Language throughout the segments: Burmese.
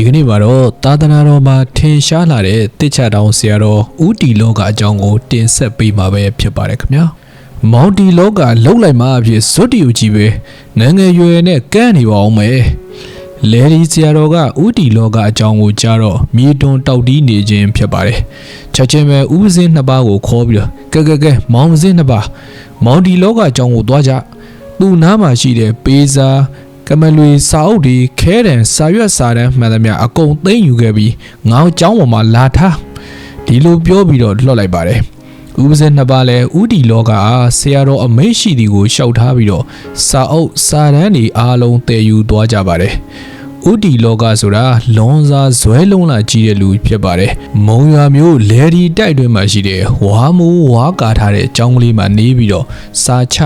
ဒီကနေ့မှာတော့သာသနာတော်မှာထင်ရှားလာတဲ့တစ်ချတောင်ဆရာတော်ဦးတီလောကအကြောင်းကိုတင်ဆက်ပေးမှာပဲဖြစ်ပါတယ်ခင်ဗျာမောင်တီလောကလှုပ်လိုက်မှအဖြစ်ဇွတ်တီကိုကြီးပဲငငယ်ရွယ်နဲ့ကန့်နေပါအောင်မယ်လေဒီဆရာတော်ကဦးတီလောကအကြောင်းကိုကြားတော့မြေတွန်တောက်တီးနေခြင်းဖြစ်ပါတယ်ချက်ချင်းပဲဥပဇင်းနှစ်ပါးကိုခေါ်ပြီးတော့ကဲကဲကဲမောင်စင်းနှစ်ပါးမောင်တီလောကအကြောင်းကိုသွားကြသူ့နားမှာရှိတဲ့ပေးစာ ကမလွေစာအုပ်တွေခဲတံစာရွက်စာတမ်းမှန်သမျှအကုန်သိမ်းယူခဲ့ပြီးငေါင်းကျောင်းပေါ်မှာလာထားဒီလိုပြောပြီးတော့လှော့လိုက်ပါတယ်ဥပဇင်းနှစ်ပါးလည်းဥတီလောကဆရာတော်အမိတ်ရှိသည်ကိုရှောက်ထားပြီးတော့စာအုပ်စာတမ်းတွေအားလုံးတည်ယူသွားကြပါတယ်ဥတီလောကဆိုတာလွန်စားဇွဲလုံးလာကြီးတဲ့လူဖြစ်ပါတယ်။မုံရွာမျိုးလေဒီတိုက်တွင်မှာရှိတဲ့ဝါမူဝါကာထားတဲ့အကြောင်းကလေးမှာနေပြီးတော့စာချ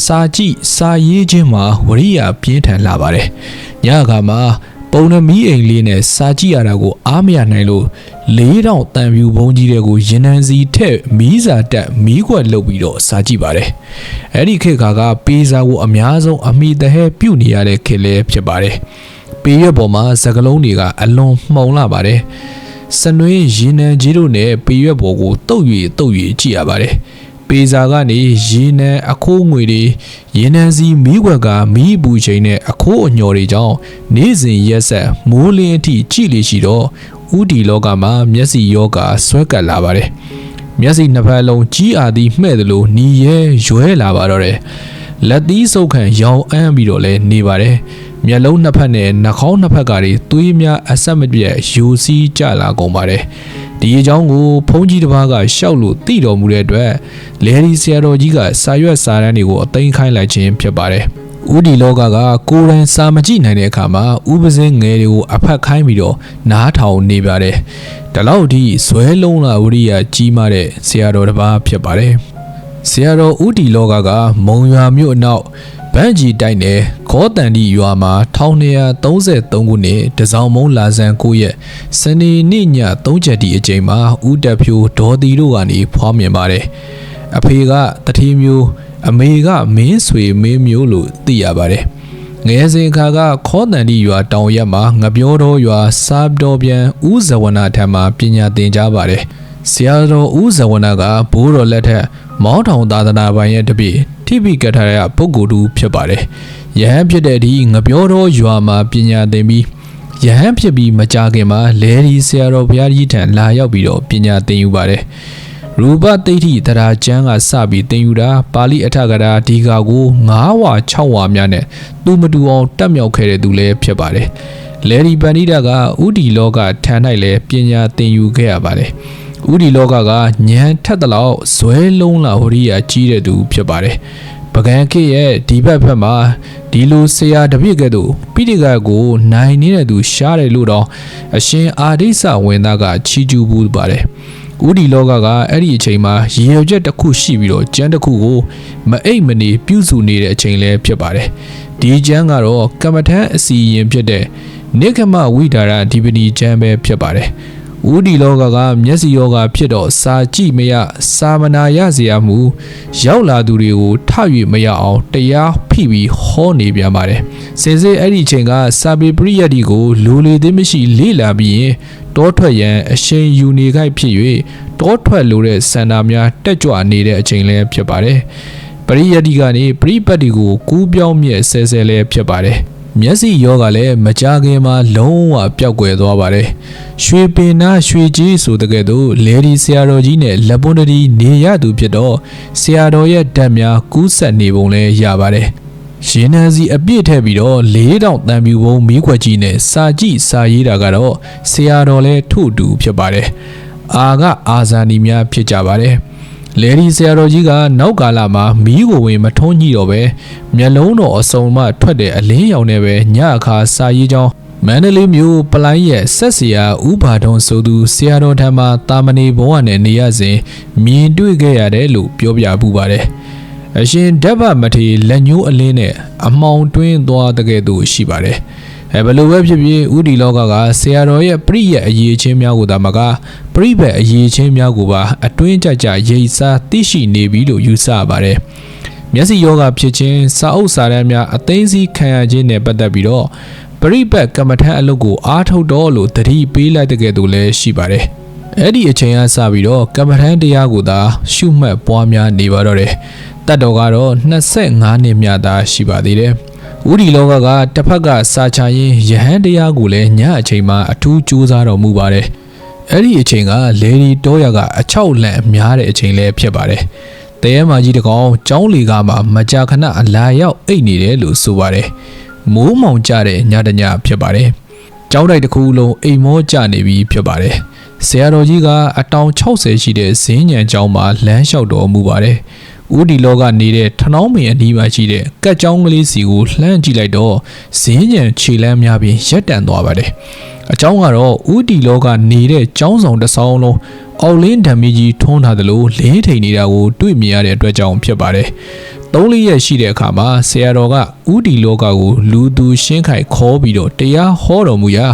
စာကြည့်စာရေးခြင်းမှာဝရိယပြင်းထန်လာပါတယ်။ညအခါမှာပုံနမီးအိမ်လေးနဲ့စာကြည့်ရတာကိုအားမရနိုင်လို့လေးတောင်တန်ဖြူဘုံကြီးတွေကိုရင်နံစီထက်မီးစာတက်မီးခွက်လုပ်ပြီးတော့စာကြည့်ပါတယ်။အဲ့ဒီခေတ်ခါကပေးစာကိုအများဆုံးအမိတဟဲပြုတ်နေရတဲ့ခေတ်လည်းဖြစ်ပါတယ်။ပေးရွက်ပေါ်မှာစကလုံးတွေကအလွန်မှုံလာပါတယ်။စနွေးရေနံကြီးတို့နဲ့ပေးရွက်ပေါ်ကိုတုတ်၍တုတ်၍ကြည့်ရပါတယ်။ ပေးစာကနေရေနံအခိုးငွေတွေရေနံစီမီးွက်ကမီးပူချိန်နဲ့အခိုးအညော်တွေကြောင့်နေ့စဉ်ရက်ဆက်မိုးလင်းအထိကြည့်လေရှိတော့ဥတီလောကမှာမျက်စိယောဂဆွဲကပ်လာပါတယ်။မျက်စိနှစ်ဖက်လုံးကြီးအာသည်မှဲ့တယ်လို့ညီရဲရွဲလာပါတော့တယ်။လက်သီးစုပ်ခံရောင်အန်းပြီးတော့လဲနေပါတယ်။မျက်လုံးနှစ်ဖက်နဲ့နှာခေါင်းနှစ်ဖက်ကတွေသွေးများအဆက်မပြတ်ယူစီးကြလာကုန်ပါတယ် ဒီအကြောင်းကိုဘုန်းကြီးတစ်ပါးကရှောက်လို့သိတော်မူတဲ့အတွက်လေဒီဆရာတော်ကြီးကစာရွက်စာတမ်းတွေကိုအသိမ်းခိုင်းလိုက်ခြင်းဖြစ်ပါတယ်ဥဒီလောကကကိုယ်တိုင်စာမကြည့်နိုင်တဲ့အခါမှာဥပစင်းငယ်တွေကိုအဖက်ခိုင်းပြီးတော့နားထောင်နေပါတယ်။ဒါလောက်ထိဇွဲလုံးလာဝရိယကြီးမားတဲ့ဆရာတော်တစ်ပါးဖြစ်ပါတယ်။ဆရာတော်ဥဒီလောကကမုံရွာမြို့အနောက် ဗန်ဂျီတိုက်နယ်ခေါတန်ဒီရွာမှာ1233ခုနှစ်တစောင်းမုံလာဇန်9ရက်စနေနေ့ည3ချက်တီအချိန်မှာဦးတက်ဖြိုးဒေါ်တီတို့ကနေဖွားမြင်ပါတယ်။အဖေကတထေးမျိုးအမေကမင်းဆွေမင်းမျိုးလို့သိရပါတယ်။ငယ်စဉ်အခါကခေါတန်ဒီရွာတောင်ရက်မှာငပြောတော်ရွာစားတော်ပြန်ဦးဇဝနာထံမှာပညာသင်ကြားပါတယ်။ဆရာတော်ဦးဇဝနာကဘိုးတော်လက်ထက်မောင်းထောင်သာသနာပိုင်ရဲ့တပည့် ထိပိကထားတဲ့ပုဂ္ဂိုလ်တူဖြစ်ပါတယ်။ယဟန်ဖြစ်တဲ့ဒီငပြောတော်ရွာမှာပညာသင်ပြီးယဟန်ဖြစ်ပြီးမကြခင်မှာလဲဒီဆရာတော်ဘုရားကြီးထံလာရောက်ပြီးတော့ပညာသင်ယူပါတယ်။ရူပသိဋ္ဌိတရားကျမ်းကစပြီးသင်ယူတာပါဠိအထကရာဒီကာကို9ဝါ6ဝါများနဲ့သူမတူအောင်တက်မြောက်ခဲ့တဲ့သူလည်းဖြစ်ပါတယ်။လဲဒီပန္နိတာကဥတီလောကထံ၌လည်းပညာသင်ယူခဲ့ရပါတယ်။ ဥဒီလောကကညံထက်တလောက်ဇွဲလုံးလာဟိုရိယာကြီးတဲ့သူဖြစ်ပါတယ်ပကံခေရဲ့ဒီဘက်ဘက်မှာဒီလိုဆရာတပြည့်ကဲ့သို့ပိဋကကိုနိုင်နေတဲ့သူရှားတယ်လို့တော့အရှင်အာဒိဆဝင်သားကချီးကျူးဘူးပါတယ်ဥဒီလောကကအဲ့ဒီအချိန်မှာရေရွချက်တစ်ခုရှိပြီးတော့ကျန်းတစ်ခုကိုမအိတ်မနေပြုစုနေတဲ့အချိန်လည်းဖြစ်ပါတယ်ဒီကျန်းကတော့ကမ္မထမ်းအစီရင်ဖြစ်တဲ့နိခမဝိဒါရဒီပနီကျမ်းပဲဖြစ်ပါတယ် ဦးဒီလောကကမျက်စိယောဂဖြစ်တော့စာကြည့်မရစာမနာရเสียမှုရောက်လာသူတွေကိုထ၍မရအောင်တရားဖိပြီးဟောနေပြန်ပါတယ်စင်စစ်အဲ့ဒီချိန်ကစာပေပရိယတ်ဒီကိုလူလေသေးမရှိလေ့လာပြီးရင်တောထွက်ရန်အရှင်ယူနေခိုက်ဖြစ်၍တောထွက်လိုတဲ့စန္ဒာများတက်ကြွနေတဲ့အချိန်လည်းဖြစ်ပါတယ်ပရိယတ်ဒီကနေပရိပတ်ဒီကိုကူးပြောင်းမြဲဆဲဆဲလည်းဖြစ်ပါတယ် မျက်စိယောဂလည်းမကြခင်မှာလုံးဝပျောက်ကွယ်သွားပါတယ်။ရွှေပင်နာရွှေကြီးဆိုတဲ့ကဲ့သို့လေဒီဆရာတော်ကြီးနဲ့လက်ပွန်တရီနေရသူဖြစ်တော့ဆရာတော်ရဲ့ဓာတ်များကူးဆက်နေပုံလည်းရပါတယ်။ရှင်နန်းစီအပြည့်ထည့်ပြီးတော့လေးတောင်တန်ပြူဘုံမီးခွက်ကြီးနဲ့စာကြည့်စာရေးတာကတော့ဆရာတော်လည်းထို့တူဖြစ်ပါတယ်။အာကအာဇာနီများဖြစ်ကြပါတယ်။ လေဒီဆရာတော်ကြီးကနောက်ကာလမှာမီးကိုဝင်မထုံးညှိတော့ပဲမျက်လုံးတော်အစုံမှထွက်တဲ့အလင်းရောင်နဲ့ပဲညအခါစာရေးကြောင်းမန္တလေးမြို့ပလိုင်းရဲ့ဆက်ဆရာဥပါထုံဆိုသူဆရာတော်ထံမှာတာမဏေဘဝနဲ့နေရစဉ်မြင်တွေ့ခဲ့ရတယ်လို့ပြောပြပူပါတယ်။အရှင်ဓဗ္ဗမထေလက်ညှိုးအလင်းနဲ့အမောင်တွင်းသွားတဲ့ကဲ့သို့ရှိပါတယ်။ အဲဘလို့ပဲဖြစ်ဖြစ်ဥဒီလောကကဆရာတော်ရဲ့ပြိရဲ့အရေးချင်းများကိုသာမကပြိဘက်အရေးချင်းများကိုပါအတွင်းကြကြရိတ်စားသိရှိနေပြီလို့ယူဆပါတယ်မျက်စိယောဂဖြစ်ခြင်းစာအုပ်စာတမ်းများအသိသိခံရခြင်းနဲ့ပတ်သက်ပြီးတော့ပရိပတ်ကမ္မထန်အလုပ်ကိုအားထုတ်တော့လို့တတိပေးလိုက်တဲ့ကဲ့သို့လည်းရှိပါတယ်အဲ့ဒီအချိန်ကစပြီးတော့ကမ္မထန်တရားကိုသာရှုမှတ်ပွားများနေပါတော့တယ်တတ်တော်ကတော့25နှစ်မြတ်သာရှိပါသေးတယ် ဥဒီလောကကတစ်ဖက်ကစာချရင်ယဟန်တရားကိုလည်းညအချိန်မှာအထူးကြိုးစားတော်မူပါတယ်အဲ့ဒီအချိန်ကလေဒီတောရကအချောက်လန့်များတဲ့အချိန်လည်းဖြစ်ပါတယ်တရဲမာကြီးတကောင်ကျောင်းလီကမှမကြာခဏအလာရောက်အိတ်နေတယ်လို့ဆိုပါတယ်မိုးမောင်ကြတဲ့ညတညဖြစ်ပါတယ်ကျောင်းတိုက်တစ်ခုလုံးအိမ်မောကြနေပြီဖြစ်ပါတယ်ဆရာတော်ကြီးကအတောင်60ရှိတဲ့ဇင်းညံကျောင်းမှာလမ်းလျှောက်တော်မူပါတယ် ဦးဒီလောကနေတဲ့ထနောင်းမင်အနီးမှာရှိတဲ့ကက်ကျောင်းကလေးစီကိုလှမ်းကြည့်လိုက်တော့ဇင်းညံခြေလမ်းများပြီးရက်တန်သွားပါတယ်အကြောင်းကတော့ဦးဒီလောကနေတဲ့ကျောင်းဆောင်တစ်ဆောင်လုံးအောက်လင်းဓာမီကြီးထွန်းထားသလိုလေးထိန်နေတာကိုတွေ့မြင်ရတဲ့အတွက်ကြောင့်ဖြစ်ပါတယ်။သုံးလေးရက်ရှိတဲ့အခါမှာဆရာတော်ကဥတီလောကကိုလူသူရှင်းခိုင်ခေါ်ပြီးတော့တရားဟောတော်မူရာ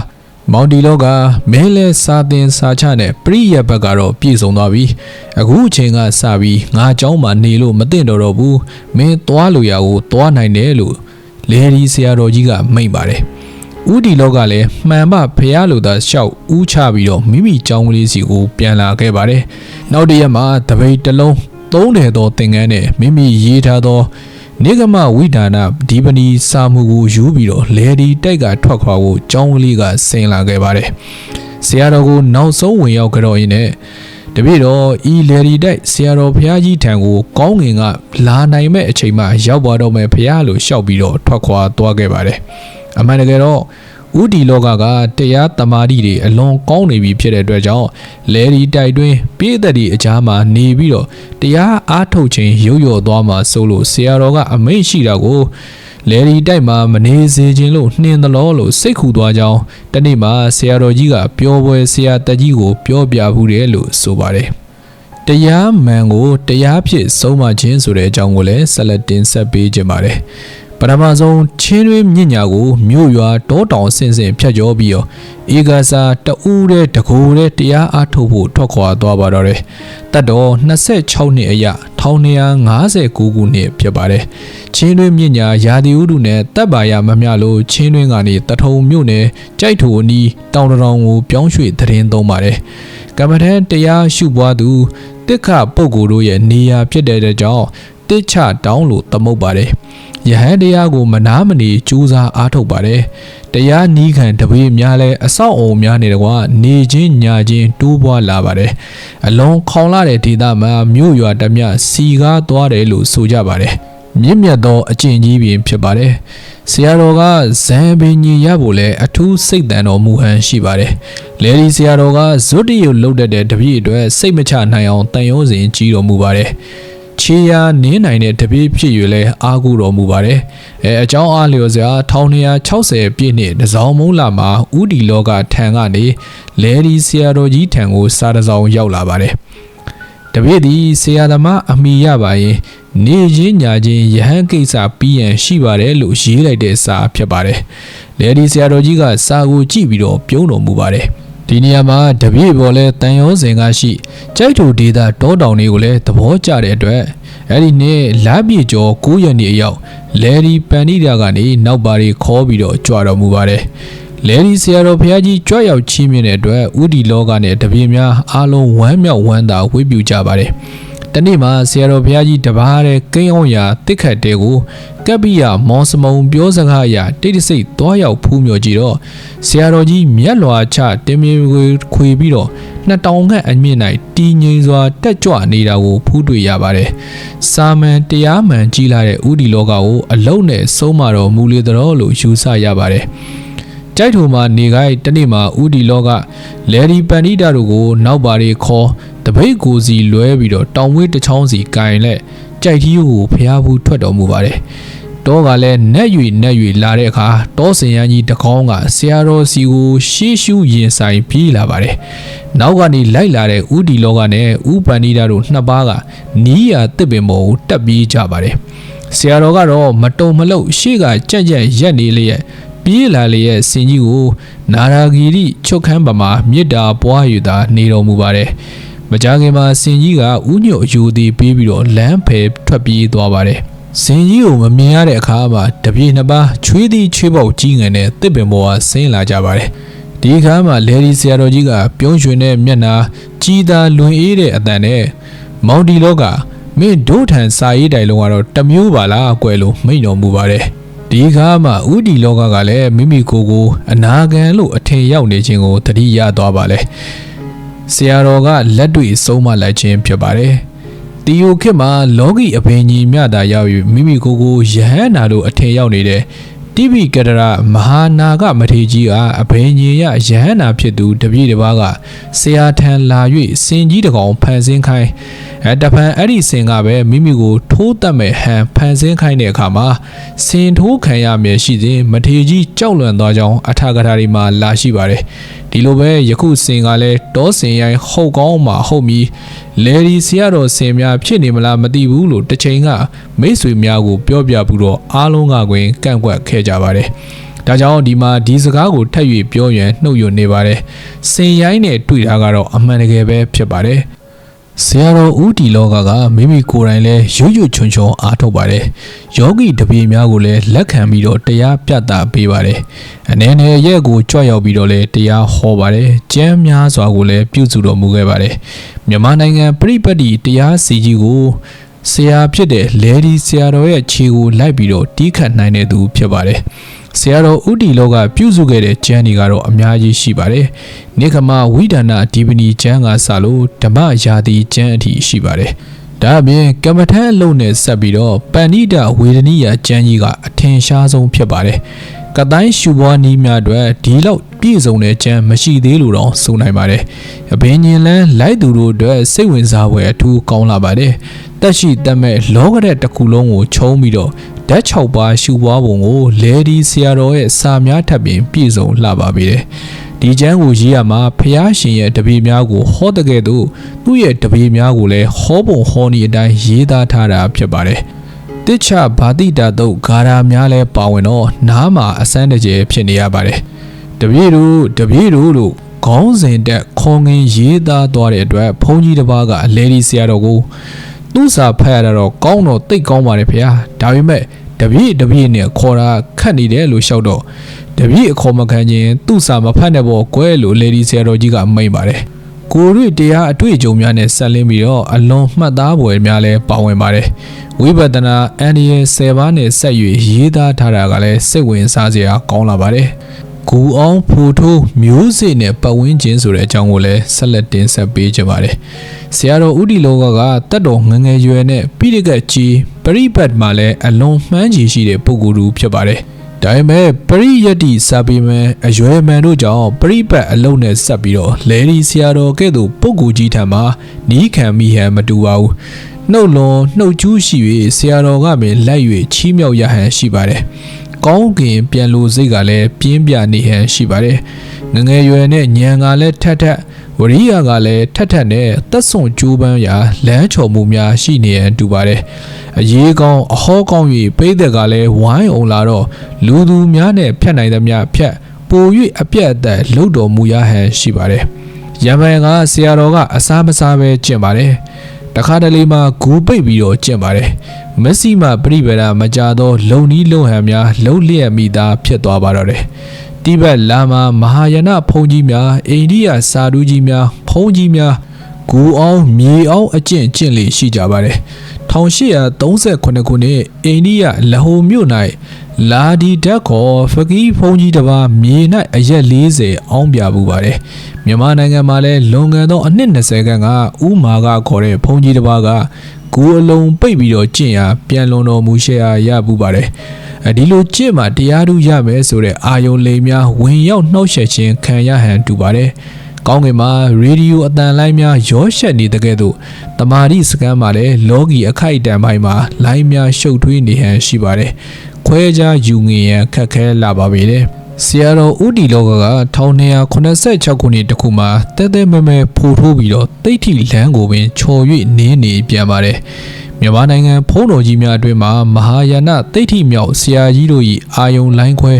မောင်တီလောကမဲလဲစာသင်စာချနဲ့ပရိယတ်ဘက်ကတော့ပြည့်စုံသွားပြီအခုအချိန်ကစပြီးငါเจ้าမှာနေလို့မသိတော့တော့ဘူးမင်းသွားလို့ရကိုသွားနိုင်တယ်လို့လေဒီဆရာတော်ကြီးကမိန့်ပါတယ်ဦးဒီလောကလည်းမှန်မှဖះလိုသာလျှောက်ဦးချပြီးတော့မိမိเจ้าကလေးစီကိုပြန်လာခဲ့ပါတယ်နောက်တစ်ရက်မှာတပိတ်တစ်လုံးသုံးတယ်သောသင်္ကန်းနဲ့မိမိရေးထားသော နေကမဝိဒါနဒီပနီစာမှုကိုယူပြီးတော့လေဒီတိုက်ကထွက်ခွာဖို့ကျောင်းကလေးကဆင်လာခဲ့ပါတယ်။ဆရာတော်ကိုနောက်ဆုံးဝင်ရောက်ကြတော့ရင်းနဲ့တပည့်တော်ဤလေဒီတိုက်ဆရာတော်ဘုရားကြီးထံကိုကောင်းငင်ကလာနိုင်မဲ့အချိန်မှရောက်သွားတော့မယ်ဘုရားလို့ရှောက်ပြီးတော့ထွက်ခွာသွားခဲ့ပါတယ်။အမှန်တကယ်တော့ ဥဒီလောကကတရားတမာတိတွေအလွန်ကောင်းနေပြီဖြစ်တဲ့အတွက်ကြောင့်လဲဒီတိုက်တွင်းပြည့်သက်ဒီအကြားမှာနေပြီးတော့တရားအားထုတ်ခြင်းရုပ်ရော်သွားမှာစိုးလို့ဆရာတော်ကအမိန့်ရှိတာကိုလဲဒီတိုက်မှာမနေစေခြင်းလို့နှင်းသလောလို့စိတ်ခူသွားကြောင်းတနေ့မှာဆရာတော်ကြီးကပြောပွဲဆရာတက်ကြီးကိုပြောပြဘူးတယ်လို့ဆိုပါတယ်တရားမှန်ကိုတရားဖြစ်ဆုံးမခြင်းဆိုတဲ့အကြောင်းကိုလည်းဆက်လက်တင်ဆက်ပေးကြပါတယ် ပထမဆုံးချင်းတွင်းမြင့်ညာကိုမြို့ရွာတောတောင်ဆင်ဆင်ဖြတ်ကျော်ပြီးတော့ဧကစာတူးတဲ့တကိုယ်တဲ့တရားအားထုတ်ဖို့ထွက်ခွာသွားပါတော့တယ်။တတ်တော်26နှစ်အရ1259ခုနှစ်ဖြစ်ပါတယ်။ချင်းတွင်းမြင့်ညာရာသီဥတုနဲ့တပ်ပါရမမျှလို့ချင်းတွင်းကနေတထုံမြို့နယ်ကြိုက်ထူအနီးတောင်တောင်ကိုပြောင်းရွှေ့သတင်းသုံးပါတယ်။ကမ္မထန်တရားရှုပွားသူတစ်ခပုဂ္ဂိုလ်တို့ရဲ့နေရာဖြစ်တဲ့ကြောင့် တစ်ချတောင်းလို့သမုတ်ပါတယ်။ယဟန်တရားကိုမနာမနေကြိုးစားအားထုတ်ပါတယ်တရားနီးခံတပည့်များလဲအဆောက်အုံများနေတကွာနေချင်းညာချင်းတိုးပွားလာပါတယ်အလုံးခေါင်လာတဲ့ဒေသမှာမြို့ရွာတမျှစီကားသွားတယ်လို့ဆိုကြပါတယ်မြင့်မြတ်သောအကျင့်ကြီးပင်ဖြစ်ပါတယ်ဆရာတော်ကဇံပင်ကြီးရဖို့လဲအထူးစိတ်တန်တော်မူဟန်ရှိပါတယ်လေဒီဆရာတော်ကဇွတ်တရုပ်လုတ်တဲ့တပည့်အတွက်စိတ်မချနိုင်အောင်တန်ရုံးစဉ်ကြီးတော်မူပါတယ် ခြေရာနင်းနိုင်တဲ့တပည့်ဖြစ်၍လဲအားကိုးတော်မူပါတယ်။အဲအကြောင်းအားလျော်စရာ1260ပြည့်နှစ်တစောင်းမုံလာမှာဥဒီလောကထံကနေလဲဒီဆရာတော်ကြီးထံကိုစာတစောင်းရောက်လာပါတယ်။တပည့်သည်ဆရာသမားအမိရပါရင်နေချင်းညာချင်းယဟန်ကိစ္စပြီးရန်ရှိပါတယ်လို့ရေးလိုက်တဲ့စာဖြစ်ပါတယ်။လဲဒီဆရာတော်ကြီးကစာကိုကြည့်ပြီးတော့ပြုံးတော်မူပါတယ်။ ဒီနေရာမှာတပြည့်ပေါ်လဲတန်ရောစင်ကရှိကြိုက်ထူဒေတာတောတောင်တွေကိုလည်းသဘောကျတဲ့အတွက်အဲ့ဒီနေ့လပြည့်ကျော်9ရက်နေ့အရောက်လဲဒီပန်နီတာကနေနောက်ပါရီခေါ်ပြီးတော့ကြွတော်မူပါတယ်လဲဒီဆရာတော်ဘုရားကြီးကြွရောက်ချီးမြှင့်တဲ့အတွက်ဥဒီလောကနဲ့တပြည့်များအားလုံးဝမ်းမြောက်ဝမ်းသာဝေပြုကြပါတယ် တနေ့မှာဆရာတော်ဘုရားကြီးတပါးတဲ့ကိန်းအောင်ရာတစ်ခတ်တဲကိုကပ်ပိယမောစမုံပြောစကားအရာတိတ်တဆိတ်သွားရောက်ဖူးမြော်ကြည့်တော့ဆရာတော်ကြီးမျက်လွာချတင်မြေခွေပြီးတော့နှစ်တောင်ခန့်အမြင့်၌တီငိမ်စွာတက်ကြွနေတာကိုဖူးတွေ့ရပါတယ်။စာမန်တရားမှန်ကြီးလာတဲ့ဥဒီလောကကိုအလုံးနဲ့ဆုံးမတော်မူလေတော်လို့ယူဆရပါတယ်။ကြိုက်ထုံမှာနေခိုင်းတနေ့မှာဥဒီလောကလေဒီပန္နိတာတို့ကို နောက်ပါရီခေါ် တပိတ်ကိုစီလွဲပြီးတော့တောင်ဝေးတစ်ချောင်းစီကင်လက်ကြိုက်ထီးကိုဖျားဘူးထွက်တော်မူပါတယ်။တောကလည်းနက်၍နက်၍လာတဲ့အခါတောစင်ရန်ကြီးတကောင်းကဆရာတော်စီကိုရှေးရှုရင်ဆိုင်ပြေးလာပါတယ်။နောက်ကနေလိုက်လာတဲ့ဥဒီလောကနဲ့ဥပန္နိတာတို့နှစ်ပါးကနီးရာတစ်ပင်ပေါ်ကိုတက်ပြေးကြပါတယ်။ဆရာတော်ကတော့မတုံမလုတ်ရှေ့ကကြက်ကြက်ရက်နေလျက်ပြေးလာလျက်စင်ကြီးကိုနာရာဂီရိချုပ်ခန်းပမာမြစ်တာပွားယူတာနေတော်မူပါတယ်။ မကြခင်မှာစင်ကြီးကဥညွတ်အယူသည်ပေးပြီးတော့လမ်းဖယ်ထွက်ပြေးသွားပါတယ်။စင်ကြီးကိုမမြင်ရတဲ့အခါမှာတပြေနှစ်ပါးချွေးသည်ချွေးပေါက်ကြီးငယ်နဲ့တစ်ပင်ပေါ်ကဆင်းလာကြပါတယ်ဒီအခါမှာလေဒီဆရာတော်ကြီးကပြုံးရွှင်တဲ့မျက်နှာကြီးသာလွင်အေးတဲ့အတန်နဲ့မောင်ဒီလောကမင်းဒို့ထန်စာရေးတိုင်လုံးကတော့တစ်မျိုးပါလားအကွယ်လို့မိန့်တော်မူပါတယ်ဒီအခါမှာဥဒီလောကကလည်းမိမိကိုယ်ကိုအနာခံလို့အထင်ရောက်နေခြင်းကိုသတိရသွားပါလေ ဆရာတော်ကလက်တွေ့ဆုံးမလိုက်ခြင်းဖြစ်ပါတယ်တီယိုခေတ်မှာလောကီအဘိညာဉ်မြတာရောက်ယူမိမိကိုယ်ကိုယဟန်နာလို့အထင်ရောက်နေတဲ့တိပိကတရမဟာနာဂမထေကြီးကအဘိညာဉ်ရယဟန်နာဖြစ်သူတပည့်တစ်ပါးကဆရာထံလာ၍စင်ကြီးတကောင်ဖန်ဆင်းခိုင်းအဲတဖန်အဲ့ဒီစင်ကပဲမိမိကိုထိုးတက်မဲ့ဟန်ဖန်ဆင်းခိုင်းတဲ့အခါမှာစင်ထိုးခံရမယ်ရှိစဉ်မထေကြီးကြောက်လွန်သွားကြောင်းအထာကထာတွေမှာလာရှိပါတယ်ဒီလိုပဲယခုစင်ကလည်းတောစင်ရိုင်းဟုတ်ကောင်းမှာဟုတ်မီလေဒီဆရာတော်စင်များဖြစ်နေမလားမသိဘူးလို့တစ်ချိန်ကမိတ်ဆွေများကိုပြောပြပြီးတော့အားလုံးကတွင်ကန့်ကွက်ခဲ့ကြပါတယ်ဒါကြောင့်ဒီမှာဒီစကားကိုထပ်၍ပြောရန်နှုတ်ယွနေပါတယ်။စင်ရိုင်းနဲ့တွေ့တာကတော့အမှန်တကယ်ပဲဖြစ်ပါတယ်။ ဆရာတော်ဦးတီလောကကမိမိကိုယ်တိုင်လဲရွရွချွန်ချွန်အားထုတ်ပါတယ်။ယောဂီတပည့်များကိုလည်းလက်ခံပြီးတော့တရားပြသပေးပါတယ်။အနေနဲ့ရဲ့ကိုကြွရောက်ပြီးတော့လဲတရားဟောပါတယ်။ကျမ်းများစွာကိုလည်းပြုစုတော်မူခဲ့ပါတယ်။မြန်မာနိုင်ငံပြိပတ္တိတရားစီကြီးကို ဆရာဖြစ်တဲ့လေဒီဆရာတော်ရဲ့ခြေကိုလိုက်ပြီးတော့တီးခတ်နိုင်တဲ့သူဖြစ်ပါတယ်။ဆရာတော်ဥတီလောကပြုစုခဲ့တဲ့ကျမ်းတွေကတော့အများကြီးရှိပါတယ်။နိခမဝိဒနာဒီပနီကျမ်းကစလို့ဓမ္မယာတိကျမ်းအထိရှိပါတယ်။ဒါအပြင်ကမ္မထအလုံးနဲ့ဆက်ပြီးတော့ပဏိဒဝေဒနိယကျမ်းကြီးကအထင်ရှားဆုံးဖြစ်ပါတယ်။ ကတိုင်းရှူပွားနီးများအတွက်ဒီလောက်ပြည့်စုံတဲ့ကျမ်းမရှိသေးလို့တော့ဆိုနိုင်ပါတယ်။အဘင်းညင်လန်းလိုက်သူတို့အတွက်စိတ်ဝင်စားဖွယ်အထူးကောင်းလာပါတယ်။တက်ရှိတက်မဲ့လောကတဲ့တစ်ခုလုံးကိုခြုံပြီးတော့ဓာတ်6ပါးရှူပွားပုံကိုလေဒီဆရာတော်ရဲ့စာများထပ်ပြင်ပြည့်စုံလှပါပြီတယ်။ဒီကျမ်းကိုရေးရမှာဖះရှင်ရဲ့တပည့်များကိုဟောတဲ့ကဲ့သို့သူ့ရဲ့တပည့်များကိုလည်းဟောပုံဟောနည်းအတိုင်းရေးသားထားတာဖြစ်ပါတယ်။ တိချဘာတိတာတို့ဂါရာများလဲပါဝင်တော့နားမှာအစမ်းတကျဖြစ်နေရပါတယ်။တပည့်တို့တပည့်တို့လို့ခေါင်းစဉ်တက်ခေါငင်ရေးသားသွားတဲ့အတွက်ဘုန်းကြီးတစ်ပါးကအလေဒီဆရာတော်ကိုသူ့စာဖတ်ရတော့ကောင်းတော့တိတ်ကောင်းပါတယ်ဖေ။ဒါပေမဲ့တပြည့်တပြည့်နဲ့ခေါ်တာခတ်နေတယ်လို့ရှောက်တော့တပြည့်အခေါ်မခံခြင်းသူ့စာမဖတ်တဲ့ဘောကွဲလို့လေဒီဆရာတော်ကြီးကမိန်ပါတယ်။ ကိုရွေတရားအတွေ့အကြုံများနဲ့ဆက်လင်းပြီးတော့အလွန်မှတ်သားဖွယ်များလည်းပါဝင်ပါတယ်။ဝိပဿနာအန်ဒီရဲ့10ပါးနဲ့ဆက်၍ရေးသားထားတာကလည်းစိတ်ဝင်စားစရာကောင်းလာပါတယ်။ဂူအောင်ဖူထိုးမျိုးစေ့နဲ့ပတ်ဝန်းကျင်ဆိုတဲ့အကြောင်းကိုလည်းဆက်လက်တင်ဆက်ပေးကြပါတယ်။ဆရာတော်ဦးဒီလောကကတတ်တော်ငငယ်ရွယ်နဲ့ပိရိကတ်ကြီးပရိပတ်မှာလည်းအလွန်မှန်းချီရှိတဲ့ပုဂ္ဂိုလ်တူဖြစ်ပါတယ်။ ဒါပေမဲ့ပရိယတ္တိစာပေမဲ့အရွယ်မှန်တို့ကြောင့်ပရိပတ်အလုံးနဲ့ဆက်ပြီးတော့လေဒီဆရာတော်ကဲ့သို့ပုဂ္ဂိုလ်ကြီးထံမှာနီးခံမိဟန်မတူပါဘူး။နှုတ်လွန်နှုတ်ကျူးရှိ၍ဆရာတော်ကပင်လိုက်၍ချီးမြှောက်ရဟန်ရှိပါတယ်။ကောင်းကင်ပြန်လို့စိတ်ကလည်းပြင်းပြနေဟန်ရှိပါတယ်ငငယ်ရွယ်နဲ့ညံကလည်းထက်ထက် ဝရိယကလည်းထက်ထက်နဲ့သက်စွန်ကျိုးပန်းရာလမ်းချော်မှုများရှိနေရန်တူပါတယ်အရေးကောင်းအဟောကောင်း၍ပိသက်ကလည်းဝိုင်းအောင်လာတော့လူသူများနဲ့ဖြတ်နိုင်သမျှဖြတ်ပို၍အပြတ်အသက်လှုပ်တော်မူရဟန်ရှိပါတယ်ရမန်ကဆရာတော်ကအစားမစားပဲကျင့်ပါတယ်တခါတလေမှဂူပိတ်ပြီးတော့ကျင့်ပါတယ်မက်ဆီမှပြိပရာမကြသော လုံနီးလုံဟန်များလှုပ်လျက်မိသားဖြစ်သွားပါတော့တယ် တိဘက်လာမမဟာယနဘုံကြီးများအိန္ဒိယစာတူးကြီးများဘုံကြီးများဂူအောင်မြေအောင်အကျင့်ကျင့်လေရှိကြပါတယ်1838ခုနှစ်အိန္ဒိယလဟိုမြို့၌လာဒီတက်ခေါ်ဖကီးဖုန်ကြီးတစ်ပါးမြေ၌အရက်40အောင်းပြပူပါတယ်မြန်မာနိုင်ငံမှာလည်းလွန်ခဲ့သောအနှစ်20ခန့်ကဥမာကခေါ်တဲ့ဖုန်ကြီးတစ်ပါးက ဂူအလုံးပိတ်ပြီးတော့ကျင့်ရာပြန်လွန်တော်မူရှေရာရပူပါတယ်ဒီလိုကြည့်မှတရားဓုရမယ်ဆိုတဲ့အာယုံလိမ်များဝင်ရောက်နှောက်ယှက်ခြင်းခံရဟန်တူပါတယ်။ကောင်းကင်မှာရေဒီယိုအတန်လိုင်းများရောရှက်နေတဲ့ကဲ့သို့တမာတိစကန်မှာလည်းလောကီအခိုက်အတန့်ပိုင်းမှာလိုင်းများရှုပ်ထွေးနေဟန်ရှိပါတယ်။ခွဲခြားယူငင်ရန်ခက်ခဲလာပါပြီလေ။ ဆရာတော်ဦးတီလောကက1286ခုနှစ်တခုမှာတဲတဲမဲမဲဖိုးထိုးပြီးတော့တိတ်ထီလမ်းကိုပင်ချော်၍နင်းနေပြန်ပါတယ်။မြန်မာနိုင်ငံဖုံးတော်ကြီးများအတွင်းမှာမဟာယာနသိဋ္ဌိမြောက်ဆရာကြီးတို့၏အာယုံလိုင်းခွဲ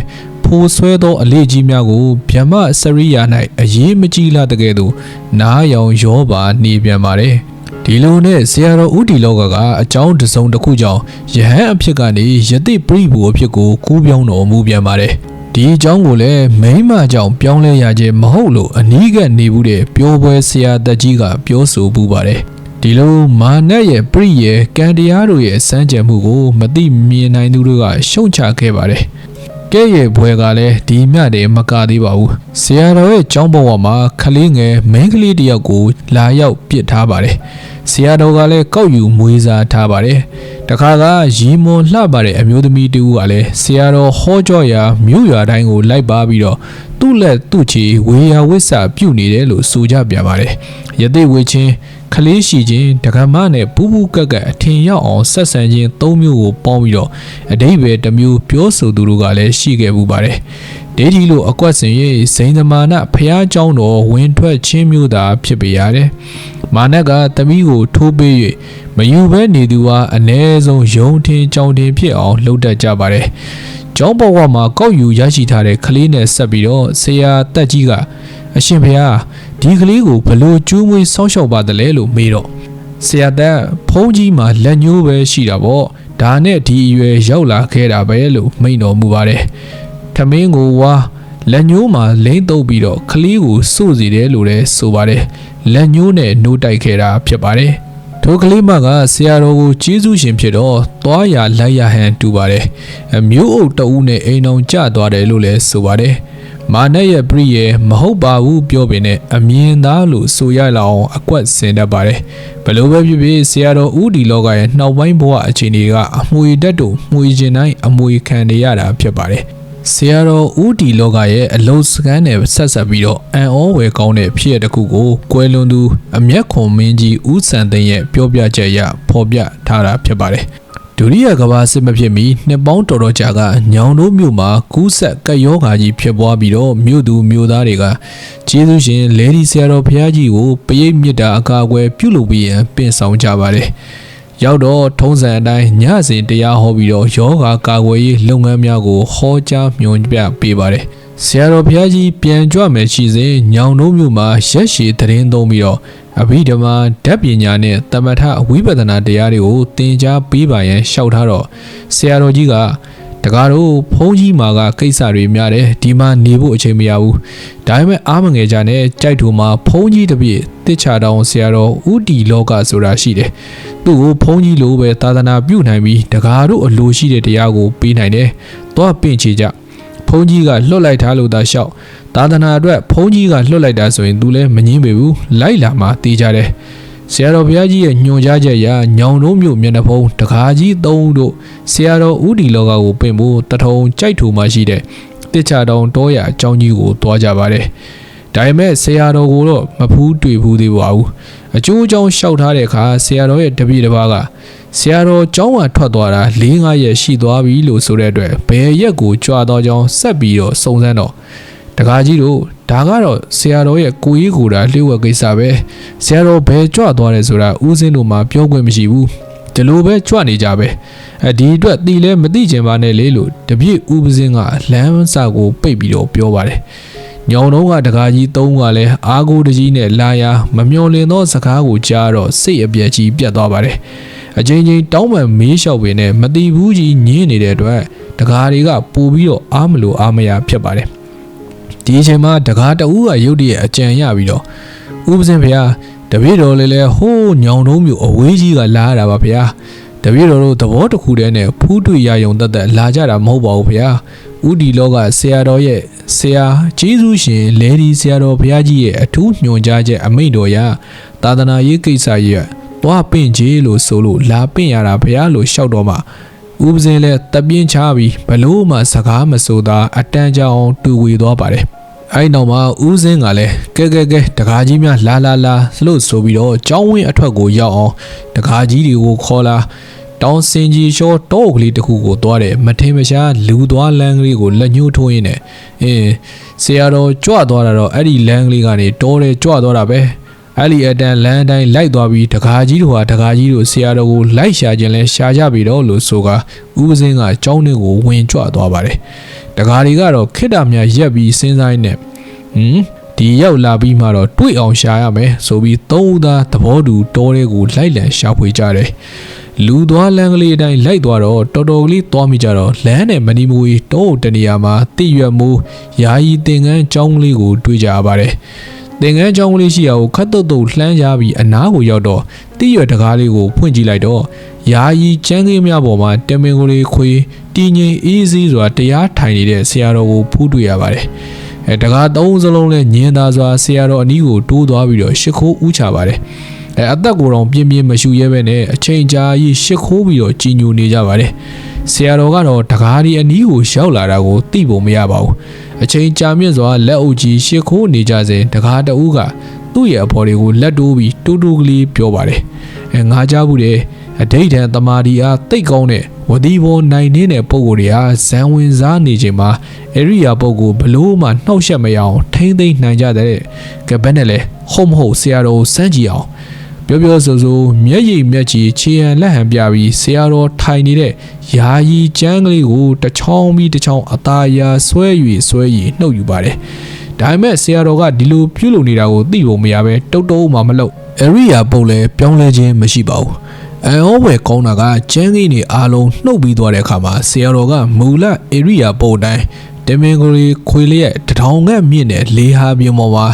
ဖိုးဆွဲသောအလေးကြီးများကိုဗျမစရိယာ၌အရေးမကြီးလာတဲ့ကဲ့သို့နားယောင်ရောပါနေပြန်ပါတယ်ဒီလိုနဲ့ဆရာတော်ဦးတီလောကကအကြောင်းတစ်စုံတစ်ခုကြောင့်ယဟန်အဖြစ်ကနေယတိပရိဘူအဖြစ်ကိုကူးပြောင်းတော်မူပြန်ပါတယ် ဒီအကြောင်းကိုလည်းမိမကြောင့်ပြောင်းလဲရခြင်းမဟုတ်လို့အနီးကနေဘူးတဲ့ပြောပွဲဆရာတက်ကြီးကပြောဆိုပူပါတယ်ဒီလိုမာနတ်ရဲ့ပြိရဲ့ကံတရားတို့ရဲ့စမ်းကြံမှုကို မသိမြင်နိုင်သူတို့ကရှုံချခဲ့ပါတယ် ကဲရဲ့ဘွယ်ကလည်းဒီမြတ်တယ်မကသေးပါဘူးဆရာတော်ရဲ့ကျောင်းပေါ်မှာခလေးငယ်မိန်းကလေးတစ်ယောက်ကို လာရောက်ပစ်ထားပါတယ်ဆရာတော်ကလည်းကောက်ယူမွေးစားထားပါတယ်တခါကရီမွန်လှပါတဲ့အမျိုးသမီးတူကလည်းဆရာတော်ဟောကြောရာမြို့ရွာတိုင်းကိုလိုက်ပါပြီးတော့သူ့လက်သူ့ချီဝေယဝိဆာပြုတ်နေတယ်လို့ဆိုကြပြန်ပါတယ်ယသိဝေချင်းခ လေးရှိခြင်းဒကမနဲ့ပူးပူးကက်ကက်အထင်ရောက်အောင်ဆက်ဆံခြင်း၃မျိုးကိုပေါင်းပြီးတော့အတိဘယ်တစ်မျိုးပြောဆိုသူတို့ကလည်းရှိခဲ့မှုပါတယ်ဒေဒီလိုအကွက်စင်ရဲ့ဇိန်သမာနဖះเจ้าတော်ဝင်ထွက်ချင်းမျိုးသာဖြစ်ပေရတယ်မာနကတမီးကိုထိုးပေး၍မယူဘဲနေသူဟာအ ਨੇ ဆုံးယုံထင်ကြောင်တင်ဖြစ်အောင်လှုပ်တတ်ကြပါတယ်ကျောင်းပေါ်ဝမှာကောက်ယူရရှိထားတဲ့ကလေးနဲ့ဆက်ပြီးတော့ဆရာတက်ကြီးကအရှင်ဖះ ဒီကလေးကိုဘလို့ကျူးမွေးဆောက်ရှောက်ပါတယ်လဲလို့မေးတော့ဆရာတက်ဖုံးကြီးမှာလက်ညှိုးပဲရှိတာပေါ့ဒါနဲ့ဒီအရွယ်ရောက်လာခဲ့တာပဲလို့မိန့်တော်မူပါတယ်ထမင်းကိုဝါလက်ညှိုးမှာလိမ့်တုပ်ပြီးတော့ကလေးကိုစို့စီတယ်လို့လည်းဆိုပါတယ်လက်ညှိုးနဲ့နှိုးတိုက်ခဲ့တာဖြစ်ပါတယ်ထိုကလေးမကဆရာတော်ကိုကျေးဇူးရှင်ဖြစ်တော့သွားရလိုက်ရဟန်တူပါတယ်အမျိုးအုပ်တအူးနဲ့အိမ်အောင်ကျသွားတယ်လို့လည်းဆိုပါတယ် မာနရဲ့ပရိရဲ့မဟုတ်ပါဘူးပြောပင်နဲ့အမြင်သားလို့ဆိုရလောက်အောင်အကွက်ဆင်တတ်ပါတယ်ဘလို့ပဲဖြစ်ဖြစ်ဆရာတော်ဦးဒီလောကရဲ့နှောက်ပိုင်းဘဝအခြေအနေကအမွေတက်တူမှွေခြင်းတိုင်းအမွေခံနေရတာဖြစ်ပါတယ်ဆရာတော်ဦးဒီလောကရဲ့အလုံးစကန်းနဲ့ဆက်ဆက်ပြီးတော့အန်ဩဝယ်ကောင်းတဲ့ဖြစ်ရတစ်ခုကိုကွယ်လွန်သူအမျက်ခွန်မင်းကြီးဦးစံသိန်းရဲ့ပြောပြချက်အရဖော်ပြထားတာဖြစ်ပါတယ် ဒုတိယကမ္ဘာစစ်မဖြစ်မီနှစ်ပေါင်းတော်တော်ကြာကညောင်တို့မြို့မှာကူးဆက်ကပ်ရောဂါကြီးဖြစ်ပွားပြီးတော့မြို့သူမြို့သားတွေကကျေးဇူးရှင်လေဒီဆရာတော်ဘုရားကြီးကိုပရိတ်မြစ်တာအကာအကွယ်ပြုလုပ်ပြီးရန်ပင့်ဆောင်ကြပါတယ်။ရောက်တော့ထုံးစံအတိုင်းညစဉ်တရားဟောပြီးတော့ယောဂါကာကွယ်ရေးလုပ်ငန်းများကိုဟောကြားညွှန်ပြပေးပါတယ်။ဆရာတော်ဘုရားကြီးပြန်ကြွမယ်ရှိစဉ်ညောင်တို့မြို့မှာရက်ရှည်သတင်းသုံးပြီးတော့ အဘိဓမ္မာဓာတ်ပညာနဲ့တမထဝိပဿနာတရားတွေကိုသင်ကြားပေးပါရန်ရှောက်ထားတော့ဆရာတော်ကြီးကတကားတို့ဖုန်းကြီးမာကကိစ္စတွေများတယ်ဒီမှာနေဖို့အချိန်မရဘူးဒါပေမဲ့အားမငယ်ကြနဲ့ကြိုက်တူမှာဖုန်းကြီးတစ်ပြည့်တစ်ချတောင်ဆရာတော်ဥတီလောကဆိုတာရှိတယ်သူ့ကိုဖုန်းကြီးလိုပဲသာသနာပြုနိုင်ပြီးတကားတို့အလိုရှိတဲ့တရားကိုပေးနိုင်တယ်တော့ပင့်ချကြဖုန်းကြီးကလွတ်လိုက်ထားလို့သာလျှောက် သာသနာအတွက်ဖုန်းကြီးကလွတ်လိုက်တာဆိုရင် तू လည်းမငင်းပေဘူးလိုက်လာမှတေးကြတယ်ဆရာတော်ဘုရားကြီးရဲ့ညွှန်ကြားချက်အရညောင်တို့မြို့မျက်နှာဖုံးတကားကြီးသုံးတို့ဆရာတော်ဦးဒီလောကကိုပင့်ဖို့တထုံကြိုက်ထူမှရှိတဲ့တစ်ချတောင်တောရအကြောင်းကြီးကိုတွားကြပါတယ်ဒါပေမဲ့ဆရာတော်ကိုတော့မဖူးတွေ့ဘူးသေးပါဘူးအကျိုးအကြောင်းလျှောက်ထားတဲ့အခါဆရာတော်ရဲ့တပည့်တစ်ပါးကဆရာတော်ကျောင်းဝထွက်သွားတာ၄၅ရက်ရှိသွားပြီလို့ဆိုတဲ့အတွက်ဘယ်ရက်ကိုကြွားတော့ကြောင်းဆက်ပြီးတော့စုံစမ်းတော့ တကားကြီးတို့ဒါကတော့ဆရာတော်ရဲ့ကိုကြီးကိုယ်တာလျှို့ဝှက်ကိစ္စပဲဆရာတော်ဘယ်ကြွသွားတယ်ဆိုတာဦးစင်းတို့မှပြောခွင့်မရှိဘူးဒီလိုပဲကြွနေကြပဲအဲဒီအတွက်တီလဲမသိချင်ပါနဲ့လေလို့တပြည့်ဦးပစင်းကလမ်းစာကိုပိတ်ပြီးတော့ပြောပါတယ်ညောင်တော့ကတကားကြီးသုံးကလည်းအာကိုတကြီးနဲ့လာယာမမျော်လင်သောစကားကိုကြားတော့စိတ်အပြက်ကြီးပြတ်သွားပါတယ်အချိန်ချင်းတောင်းပန်မေးလျှောက်ပင်နဲ့မတီဘူးကြီးညင်းနေတဲ့အတွက်တကားတွေကပို့ပြီးတော့အားမလို့အားမရဖြစ်ပါတယ် ဒီအချိန်မှာတကားတဦးကရုတ်တရက်အကြံရပြီးတော့ဥပစင်ဖေဟာတပည့်တော်လေးလဲဟိုးညောင်တုံးမျိုးအဝေးကြီးကလာရတာပါဖေဟာတပည့်တော်တို့သဘောတစ်ခုတည်းနဲ့ဖူးတွေ့ရယုံတက်တက်လာကြတာမဟုတ်ပါဘူးဖေဟာဥဒီလောကဆရာတော်ရဲ့ဆရာဂျေဇုရှင်လေဒီဆရာတော်ဘုရားကြီးရဲ့အထူးညွှန်ကြားချက်အမိန့်တော်ရာသာသနာရေးကိစ္စရဲ့တွားပင့်ကြီးလို့ဆိုလို့လာပင့်ရတာဘုရားလို့ရှောက်တော်မှာဥပစင်းလဲတပြင်းချပြီးဘလို့မှစကားမဆိုသာအတန်းကြောင်တူဝေသွားပါတယ် အဲ့နောက်မှာဦးစင်းကလည်းကဲကဲကဲတကားကြီးများလာလာလာလို့ဆိုပြီးတော့ကျောင်းဝင်းအထွတ်ကိုရောက်အောင်တကားကြီးတွေကိုခေါ်လာတောင်စင်ကြီးရှောတောအုပ်ကလေးတစ်ခုကိုသွားတယ်မထင်မရှားလူသွားလမ်းကလေးကိုလက်ညှိုးထိုးရင်းနဲ့အင်းဆရာတော်ကြွသွားတာတော့အဲ့ဒီလမ်းကလေးကနေတောတယ်ကြွသွားတာပဲအဲ့ဒီအတန်လမ်းတိုင်းလိုက်သွားပြီးတကားကြီးတို့ဟာတကားကြီးတို့ဆရာတော်ကိုလိုက်ရှာခြင်းလဲရှာကြပြီတော့လို့ဆိုကဥပစင်းကကျောင်းထဲကိုဝင်ကြွသွားပါတယ် တကားတွေကတော့ခိတ္တမြရက်ပြီးစဉ်းစားနေဟင်ဒီရောက်လာပြီးမှတော့တွေ့အောင်ရှာရမယ်ဆိုပြီးသုံးဦးသားသဘောတူတောထဲကိုလိုက်လံရှာဖွေကြတယ်လူသွားလမ်းကလေးအတိုင်းလိုက်သွားတော့တော်တော်ကလေးသွားမိကြတော့လမ်းနဲ့မနီမူကြီးတောတနေရာမှာတိရွက်မိုးယာယီတင်ကန်းចောင်းကလေးကိုတွေ့ကြရပါတယ်သင်္ကန်းချောင်းကလေးရှိရာကိုခတ်တုတ်တုတ်လှမ်းရပြီးအနားကိုရောက်တော့တိရွက်တကားလေးကိုဖွင့်ကြည့်လိုက်တော့ ယာယီချမ်းကင်းများပေါ်မှာတမင်ကိုလေးခွေတည်ငြိမ်အေးစေးစွာတရားထိုင်နေတဲ့ဆရာတော်ကိုဖူးတွေ့ရပါတယ်အဲတကားသုံးစလုံးနဲ့ညင်သာစွာဆရာတော်အနီးကိုတိုးသွားပြီးတော့ရှ िख ိုးဥချပါတယ်အဲအသက်ကိုယ်တော်ပြင်းပြင်းမရှူရဲပဲနဲ့အချိန်ကြာကြီးရှ िख ိုးပြီးတော့ကြီးညိုနေကြပါတယ်ဆရာတော်ကတော့တကားဒီအနီးကိုရောက်လာတာကိုသိဖို့မရပါဘူးအချိန်ကြာမြင့်စွာလက်အုပ်ကြီးရှ िख ိုးနေကြစဉ်တကားတဦးက သူ့ရဲ့အဖော်တွေကိုလက်တိုးပြီးတူတူကလေးပြောပါတယ်အဲငါကြားဘူးတယ်အဋိဋ္ဌံတမာဒီအားတိတ်ကောင်းတဲ့ဝတိဘောနိုင်နေတဲ့ပုံကိုယ်တွေဟာဇံဝင်စားနေချိန်မှာအရိယာပုဂ္ဂိုလ်ဘလို့မှနှောက်ယှက်မရအောင်ထိမ့်သိမ့်နိုင်ကြတဲ့ကဘက်နဲ့လဲဟုတ်မဟုတ်ဆရာတော်ကိုစမ်းကြည့်အောင်ပြောပြောဆိုဆိုမျက်ရည်မျက်ချီခြေရန်လက်ဟန်ပြပြီးဆရာတော်ထိုင်နေတဲ့ယာယီကျမ်းကလေးကိုတစ်ချောင်းပြီးတစ်ချောင်းအသာယာဆွဲ၍ဆွဲ၍နှုတ်ယူပါတယ် ဒါပေမဲ့ဆရာတော်ကဒီလိုပြုလုပ်နေတာကိုသိဖို့မရပဲတုတ်တုံးမှမလုပ်အရိယာပုတ်လဲပြောင်းလဲခြင်းမရှိပါဘူးအန်ဩဝယ်ကောင်းတာကကျန်းကြီးနေအားလုံးနှုတ်ပြီးသွားတဲ့အခါမှာဆရာတော်ကမူလဧရိယာပုတ်တိုင်းတမင်ကိုရီခွေလျက်တထောင်ငတ်မြင့်တဲ့လေဟာပြင်းပေါ်မှာ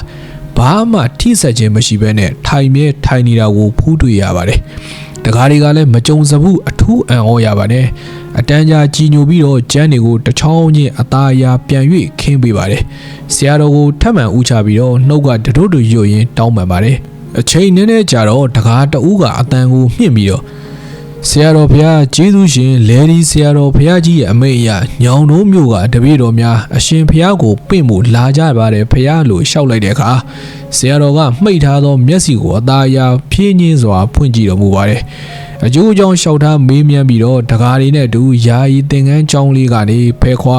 ဘာမှထိဆက်ခြင်းမရှိဘဲနဲ့ထိုင်မြဲထိုင်နေတာကိုဖူးတွေ့ရပါတယ် တကားတွေကလည်းမကြုံစဘူးအထူးအံ့ဩရပါတယ်အတန်းကြာကြည်ညိုပြီးတော့ကျန်းတွေကိုတစ်ချောင်းချင်းအသားအရာပြန်၍ခင်းပေးပါတယ်ဆရာတော်ကိုထပ်မံဥချပြီးတော့နှုတ်ကတတို့တို့ရွတ်ရင်တောင်းပန်ပါတယ်အချိန်နည်းနည်းကြာတော့တကားတဦးကအတန်ကိုမြင့်ပြီးတော့ဆရာတော်ဘုရားကျေးဇူးရှင်လဲဒီဆရာတော်ဘုရားကြီးရဲ့အမိန့်အရညောင်တို့မျိုးကတပည့်တော်များအရှင်ဘုရားကိုပင့်ဖို့လာကြပါတယ်ဘုရားလို့ရှောက်လိုက်တဲ့အခါ ဆရာတော်ကမှိတ်ထားသောမျက်စိကိုအသာအရာဖြင်းညင်းစွာဖွင့်ကြည့်တော်မူပါတယ်အကျိုးအကြောင်းလျှောက်ထားမေးမြန်းပြီးတော့တကားလေးနဲ့အတူယာယီသင်္ကန်းကျောင်းလေးကနေဖဲခွာ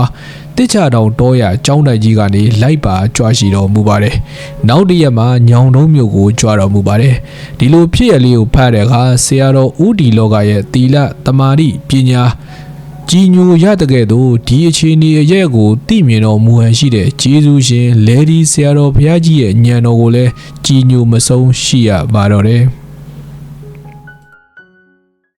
တစ်ချတောင်တောရကျောင်းတိုက်ကြီးကနေလိုက်ပါကြွားရှိတော်မူပါတယ်။နောက်တစ်ရက်မှာညောင်တုံးမြို့ကိုကြွားတော်မူပါတယ်။ဒီလိုဖြစ်ရလေးကိုဖတ်တဲ့အခါဆရာတော်ဦးဒီလောကရဲ့တီလတမာတိပညာ ကြီးညိုရတဲ့ကဲ့သို့ဒီအခြေအနေအရက်ကိုသိမြင်တော်မူဟန်ရှိတဲ့ဂျေဇုရှင်လေဒီဆရာတော်ဘုရားကြီးရဲ့ဉာဏ်တော်ကိုလည်းကြီးညိုမဆုံးရှိရပါတော့တယ်။